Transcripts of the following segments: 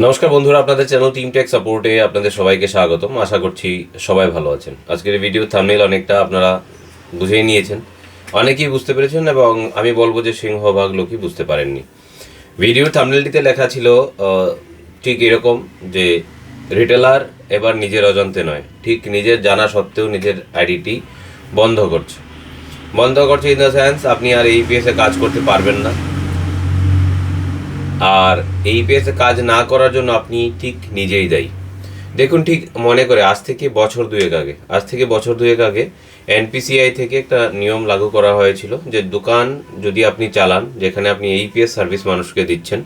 নমস্কার বন্ধুরা, আপনাদের চ্যানেল টিম টেক সাপোর্টে আপনাদের সবাইকে স্বাগতম। আশা করছি সবাই ভালো আছেন। আজকের ভিডিও থামনেল অনেকটা আপনারা বুঝেই নিয়েছেন। অনেকেই বুঝতে পেরেছেন এবং আমি বলব যে সিংহভাগ লোকই বুঝতে পারেননি। ভিডিওর থামনেলটিতে লেখা ছিল ঠিক এরকম যে রিটেলার এবার নিজের অজান্তে নয়। ঠিক নিজের জানা সত্ত্বেও নিজের আইডিটি বন্ধ করছে। বন্ধ করছে ইন দ্য সেন্স আপনি আর এই এ কাজ করতে পারবেন না। আর এই পেসে কাজ না করার জন্য আপনি ঠিক নিজেই দায়ী। দেখুন ঠিক মনে করে, আজ থেকে বছর দুয়েক আগে, আজ থেকে বছর দুয়েক আগে এনপিসিআই থেকে একটা নিয়ম লাগু করা হয়েছিল যে দোকান যদি আপনি চালান, যেখানে আপনি এইপিএস সার্ভিস মানুষকে দিচ্ছেন,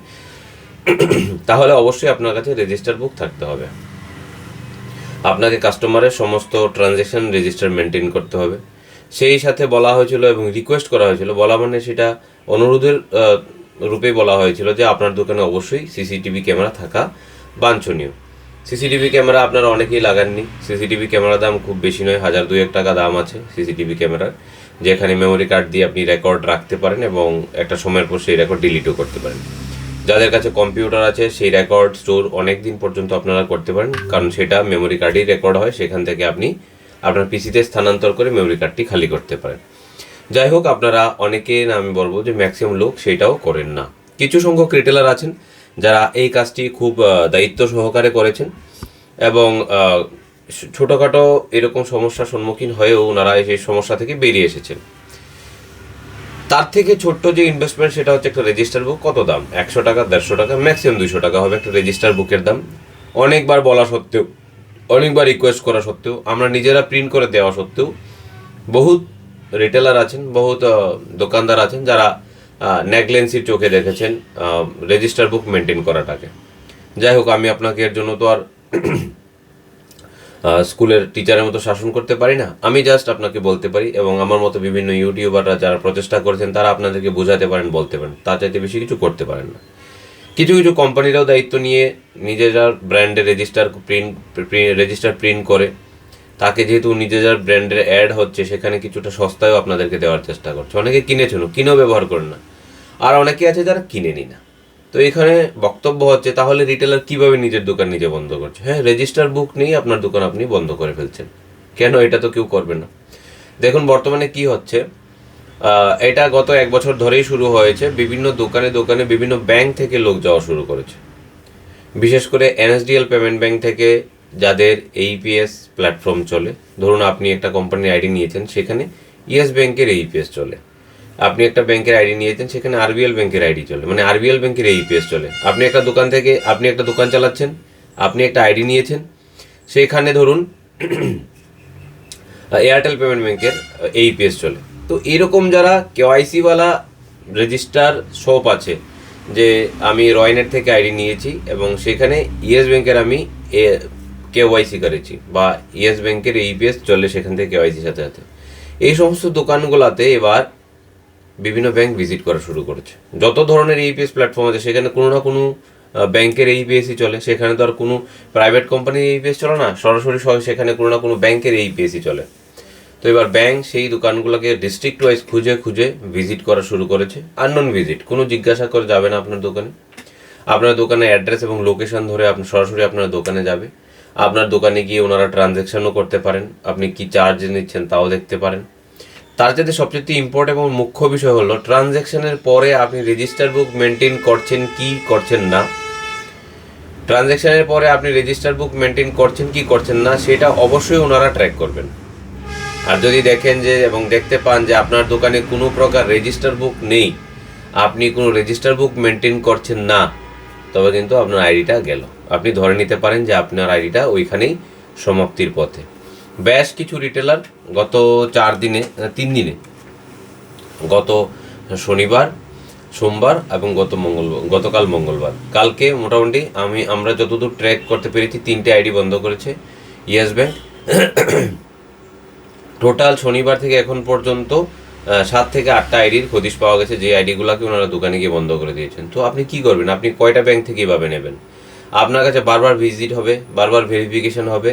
তাহলে অবশ্যই আপনার কাছে রেজিস্টার বুক থাকতে হবে। আপনাকে কাস্টমারের সমস্ত ট্রানজ্যাকশন রেজিস্টার মেনটেন করতে হবে। সেই সাথে বলা হয়েছিল এবং রিকোয়েস্ট করা হয়েছিল। বলা মানে সেটা অনুরোধের রূপে বলা হয়েছিল যে আপনার দোকানে অবশ্যই সিসিটিভি ক্যামেরা থাকা বাঞ্ছনীয়। সিসিটিভি ক্যামেরা আপনারা অনেকেই লাগাননি। সিসিটিভি ক্যামেরার দাম খুব বেশি নয়, হাজার দুয়েক টাকা দাম আছে সিসিটিভি ক্যামেরার, যেখানে মেমোরি কার্ড দিয়ে আপনি রেকর্ড রাখতে পারেন এবং একটা সময়ের পর সেই রেকর্ড ডিলিটও করতে পারেন। যাদের কাছে কম্পিউটার আছে, সেই রেকর্ড স্টোর অনেক দিন পর্যন্ত আপনারা করতে পারেন, কারণ সেটা মেমোরি কার্ডেই রেকর্ড হয়, সেখান থেকে আপনি আপনার পিসিতে স্থানান্তর করে মেমোরি কার্ডটি খালি করতে পারেন। যাই হোক আপনারা অনেকে আমি বলব যে ম্যাক্সিমাম লোক সেটাও করেন না। কিছু সংখ্যক রিটেলার আছেন যারা এই কাজটি খুব দায়িত্ব সহকারে করেছেন এবং ছোটোখাটো এরকম সমস্যার সম্মুখীন হয়েও ওনারা সেই সমস্যা থেকে বেরিয়ে এসেছেন। তার থেকে ছোট্ট যে ইনভেস্টমেন্ট সেটা হচ্ছে একটা রেজিস্টার বুক কত দাম? একশো টাকা, দেড়শো টাকা ম্যাক্সিমাম দুইশো টাকা হবে একটা রেজিস্টার বুকের দাম। অনেকবার বলা সত্ত্বেও, অনেকবার রিকোয়েস্ট করা সত্ত্বেও, আমরা নিজেরা প্রিন্ট করে দেওয়া সত্ত্বেও, বহুত রিটেলার আছেন, বহুত দোকানদার আছেন যারা নেগলেন্সির চোখে দেখেছেন রেজিস্টার বুক মেনটেন করাটাকে। যাই হোক, আমি আপনাকে এর জন্য তো আর স্কুলের টিচারের মতো শাসন করতে পারি না। আমি জাস্ট আপনাকে বলতে পারি এবং আমার মতো বিভিন্ন ইউটিউবাররা যারা প্রচেষ্টা করেছেন, তারা আপনাদেরকে বোঝাতে পারেন, বলতে পারেন। তার চাইতে বেশি কিছু করতে পারেন না। কিছু কিছু কোম্পানিরাও দায়িত্ব নিয়ে নিজেরা ব্র্যান্ডে রেজিস্টার প্রিন্ট রেজিস্টার প্রিন্ট করে। তাকে যেহেতু নিজে যার ব্র্যান্ডের অ্যাড হচ্ছে, সেখানে কিছুটা সস্তায়ও আপনাদেরকে দেওয়ার চেষ্টা করছে। অনেকে কিনেছেন, কিনেও ব্যবহার করেন না। আর অনেকে আছে যারা কিনেনি না। তো এখানে বক্তব্য হচ্ছে, তাহলে রিটেলার কীভাবে নিজের দোকান নিজে বন্ধ করছে? হ্যাঁ রেজিস্টার বুক নেই আপনার দোকান আপনি বন্ধ করে ফেলছেন। কেন? এটা তো কেউ করবে না। দেখুন, বর্তমানে কি হচ্ছে এটা গত এক বছর ধরেই শুরু হয়েছে। বিভিন্ন দোকানে দোকানে বিভিন্ন ব্যাংক থেকে লোক যাওয়া শুরু করেছে। বিশেষ করে এনএসডিএল পেমেন্ট ব্যাংক থেকে যাদের এইপিএস প্ল্যাটফর্ম চলে, ধরুন আপনি একটা কোম্পানির আইডি নিয়েছেন, সেখানে ইয়েস ব্যাংকের এইপিএস চলে। আপনি একটা ব্যাংকের আইডি নিয়েছেন, সেখানে আরবিএল ব্যাংকের আইডি চলে মানে আরবিএল ব্যাংকের এইপিএস চলে। আপনি একটা দোকান থেকে, আপনি একটা দোকান চালাচ্ছেন, আপনি একটা আইডি নিয়েছেন, সেখানে ধরুন এয়ারটেল পেমেন্ট ব্যাংকের এইপিএস চলে। তো এরকম যারা কেওয়াইসিওয়ালা রেজিস্টার শপ আছে, যে আমি রয়নেট থেকে আইডি নিয়েছি এবং সেখানে ইয়েস ব্যাংকের আমি কেওয়াইসি করেছি বা ইয়েস ব্যাংকের ইপিএস চলে সেখান থেকে কেওয়াইসির সাথে সাথে। এই সমস্ত দোকানগুলোতে এবার বিভিন্ন ব্যাংক ভিজিট করা শুরু করেছে। যত ধরনের ইপিএস প্ল্যাটফর্ম আছে, সেখানে কোনো না কোনো ব্যাংকের এইপিএসই চলে। সেখানে তো আর কোনো প্রাইভেট কোম্পানির এইপিএস চলে না, সরাসরি সেখানে কোনো না কোনো ব্যাংকের এইপিএসই চলে। তো এবার ব্যাংক সেই দোকানগুলোকে ডিস্ট্রিক্ট ওয়াইজ খুঁজে খুঁজে ভিজিট করা শুরু করেছে। আননোন ভিজিট কোনো জিজ্ঞাসা করে যাবে না আপনার দোকানে। আপনার দোকানের অ্যাড্রেস এবং লোকেশন ধরে আপনি সরাসরি আপনার দোকানে যাবে। আপনার দোকানে গিয়ে ওনারা ট্রানজ্যাকশনও করতে পারেন। আপনি কি চার্জ নিচ্ছেন তাও দেখতে পারেন। তার চাইতে সবচেয়ে ইম্পর্টেন্ট এবং মুখ্য বিষয় হলো ট্রানজ্যাকশনের পরে আপনি রেজিস্টার বুক মেনটেন করছেন কি করছেন না। ট্রানজ্যাকশনের পরে আপনি রেজিস্টার বুক মেনটেন করছেন কি করছেন না, সেটা অবশ্যই ওনারা ট্র্যাক করবেন। আর যদি দেখেন যে এবং দেখতে পান যে আপনার দোকানে কোনো প্রকার রেজিস্টার বুক নেই, আপনি কোনো রেজিস্টার বুক মেনটেন করছেন না, তবে কিন্তু আপনার আইডিটা গেল। আপনি ধরে নিতে পারেন যে আপনার আইডিটা ওইখানেই সমাপ্তির পথে। বেশ কিছু রিটেলার গত চার দিনে তিন দিনে, গত শনিবার, সোমবার এবং গত মঙ্গলবার, গতকাল মঙ্গলবার। কালকে মোটামুটি আমি, আমরা যতদূর ট্র্যাক করতে পেরেছি, তিনটে আইডি বন্ধ করেছে ইয়েস ব্যাংক। টোটাল শনিবার থেকে এখন পর্যন্ত সাত থেকে আটটা আইডির হদিশ পাওয়া গেছে, যে আইডিগুলোকে ওনারা দোকানে গিয়ে বন্ধ করে দিয়েছেন। তো আপনি কি করবেন? আপনি কয়টা ব্যাংক থেকে এভাবে নেবেন? আপনার কাছে বারবার ভিজিট হবে, বারবার ভেরিফিকেশন হবে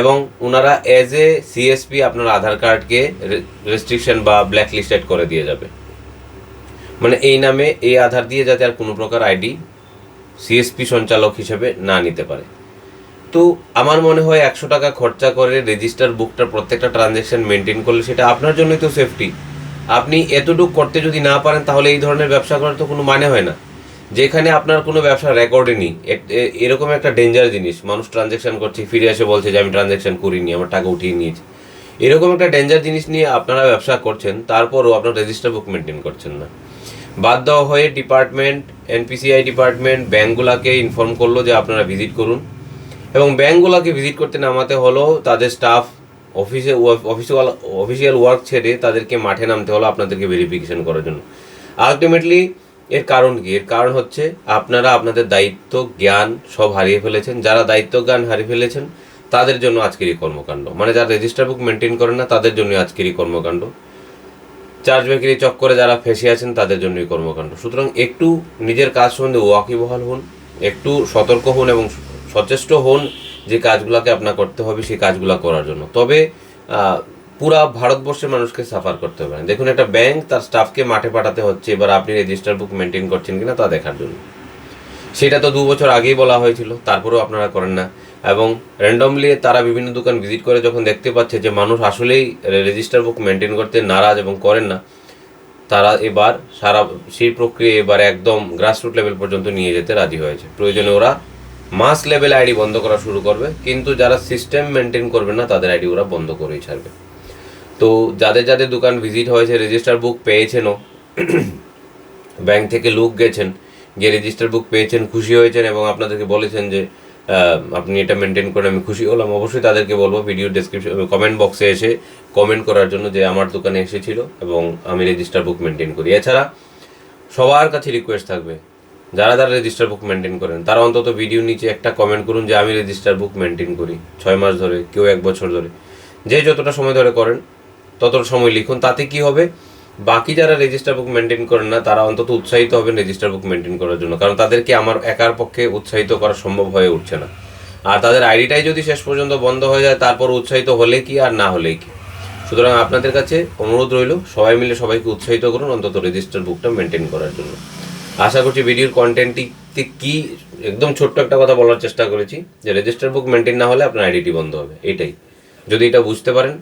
এবং ওনারা অ্যাজ এ সিএসপি আপনার আধার কার্ডকে রেস্ট্রিকশন বা ব্ল্যাক লিস্টেড করে দিয়ে যাবে। মানে এই নামে এই আধার দিয়ে যাতে আর কোনো প্রকার আইডি সিএসপি সঞ্চালক হিসেবে না নিতে পারে। তো আমার মনে হয় একশো টাকা খরচা করে রেজিস্টার বুকটা প্রত্যেকটা ট্রানজ্যাকশন মেনটেন করলে সেটা আপনার জন্যই তো সেফটি আপনি এতটুকু করতে যদি না পারেন তাহলে এই ধরনের ব্যবসা করার তো কোনো মানে হয় না। যেখানে আপনার কোনো ব্যবসা রেকর্ডে নেই। এরকম একটা ডেঞ্জার জিনিস। মানুষ ট্রানজ্যাকশন করছে, ফিরে এসে বলছে যে, আমি ট্রানজ্যাকশন করিনি, আমার টাকা উঠিয়ে নিয়েছি। এরকম একটা ডেঞ্জার জিনিস নিয়ে আপনারা ব্যবসা করছেন, তারপরও আপনার রেজিস্টার বুক মেনটেন করছেন না। বাধ্য হয়ে ডিপার্টমেন্ট এনপিসিআই ডিপার্টমেন্ট ব্যাঙ্কগুলোকে ইনফর্ম করল যে, আপনারা ভিজিট করুন। এবং ব্যাঙ্কগুলোকে ভিজিট করতে নামাতে হলো, তাদের স্টাফ অফিসে অফিসিয়াল অফিসিয়াল ওয়ার্ক ছেড়ে তাদেরকে মাঠে নামতে হলো আপনাদেরকে ভেরিফিকেশন করার জন্য। আলটিমেটলি এর কারণ কি? এর কারণ হচ্ছে আপনারা আপনাদের দায়িত্ব, জ্ঞান সব হারিয়ে ফেলেছেন। যারা দায়িত্ব, জ্ঞান হারিয়ে ফেলেছেন, তাদের জন্য আজকের এই কর্মকাণ্ড। মানে যারা রেজিস্টার বুক মেনটেন করেন না, তাদের জন্য আজকের এই কর্মকাণ্ড চার্জ বেকারি চক্করে যারা ফেঁসে আছেন, তাদের জন্য এই কর্মকাণ্ড। সুতরাং একটু নিজের কাজ সম্বন্ধে ওয়াকিবহাল হন, একটু সতর্ক হন এবং সচেষ্ট হন যে কাজগুলোকে আপনার করতে হবে, সেই কাজগুলো করার জন্য। তবে পুরা ভারতবর্ষের মানুষকে সাফার করতে হবে। দেখুন, একটা ব্যাংক তার স্টাফকে মাঠে পাঠাতে হচ্ছে, এবার আপনি রেজিস্টার বুক মেনটেন করছেন কিনা তা দেখার জন্য। সেটা তো দু বছর আগেই বলা হয়েছিল, তারপরেও আপনারা করেন না। এবং র্যান্ডমলি তারা বিভিন্ন দোকান ভিজিট করে যখন দেখতে পাচ্ছে যে মানুষ আসলেই রেজিস্টার বুক মেনটেন করতে নারাজ এবং করেন না, তারা এবার সারা সেই প্রক্রিয়া এবার একদম গ্রাসরুট লেভেল পর্যন্ত নিয়ে যেতে রাজি হয়েছে। প্রয়োজনে ওরা মাস লেভেল আইডি বন্ধ করা শুরু করবে, কিন্তু যারা সিস্টেম মেনটেন করবে না, তাদের আইডি ওরা বন্ধ করেই ছাড়বে। তো যাদের যাদের দোকান ভিজিট হয়েছে রেজিস্টার বুক পেয়েছেনও ব্যাংক থেকে লোক গেছেন, গিয়ে রেজিস্টার বুক পেয়েছেন, খুশি হয়েছেন এবং আপনাদেরকে বলেছেন যে আপনি এটা মেনটেন করে আমি খুশি হলাম। অবশ্যই তাদেরকে বলব ভিডিও ডেসক্রিপশন কমেন্ট বক্সে এসে কমেন্ট করার জন্য যে আমার দোকানে এসেছিল এবং আমি রেজিস্টার বুক মেনটেন করি। এছাড়া সবার কাছে রিকোয়েস্ট থাকবে, যারা যারা রেজিস্টার বুক মেনটেন করেন, তারা অন্তত ভিডিও নিচে একটা কমেন্ট করুন যে আমি রেজিস্টার বুক মেনটেন করি, ছয় মাস ধরে, কেউ এক বছর ধরে। যে যতটা সময় ধরে করেন ততটা সময় লিখুন। তাতে কি হবে? বাকি যারা রেজিস্টার বুক মেনটেন করেন না, তারা অন্তত উৎসাহিত হবেন রেজিস্টার বুক মেনটেন করার জন্য। কারণ তাদেরকে আমার একার পক্ষে উৎসাহিত করা সম্ভব হয়ে উঠছে না। আর তাদের আইডিটাই যদি শেষ পর্যন্ত বন্ধ হয়ে যায় তারপর উৎসাহিত হলে কি আর না হলেই কি? সুতরাং আপনাদের কাছে অনুরোধ রইল, সবাই মিলে সবাইকে উৎসাহিত করুন অন্তত রেজিস্টার বুকটা মেনটেন করার জন্য। আশা করছি ভিডিওর কন্টেন্টটিতে কি একদম ছোট্ট একটা কথা বলার চেষ্টা করেছি, যে রেজিস্টার বুক মেনটেন না হলে আপনার আইডিটি বন্ধ হবে। এটাই। যদি এটা বুঝতে পারেন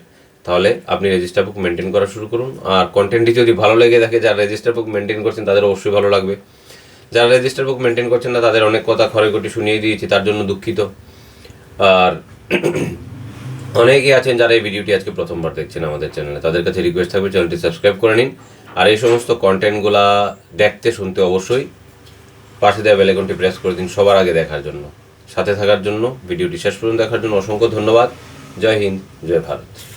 তাহলে আপনি রেজিস্টার বুক মেনটেন করা শুরু করুন। আর কন্টেন্টটি যদি ভালো লেগে থাকে, যারা রেজিস্টার বুক মেনটেন করছেন, তাদের অবশ্যই ভালো লাগবে। যারা রেজিস্টার বুক মেনটেন করছেন না, তাদের অনেক কথা খড়েকটি শুনিয়ে দিয়েছি, তার জন্য দুঃখিত। আর অনেকেই আছেন যারা এই ভিডিওটি আজকে প্রথমবার দেখছেন আমাদের চ্যানেলে তাদের কাছে রিকোয়েস্ট থাকবে চ্যানেলটি সাবস্ক্রাইব করে নিন। আর এই সমস্ত কন্টেন্টগুলা দেখতে, শুনতে অবশ্যই পাশে দেওয়া বেলেকনটি প্রেস করে দিন সবার আগে দেখার জন্য। সাথে থাকার জন্য, ভিডিওটি শেষ পর্যন্ত দেখার জন্য অসংখ্য ধন্যবাদ। জয় হিন্দ, জয় ভারত।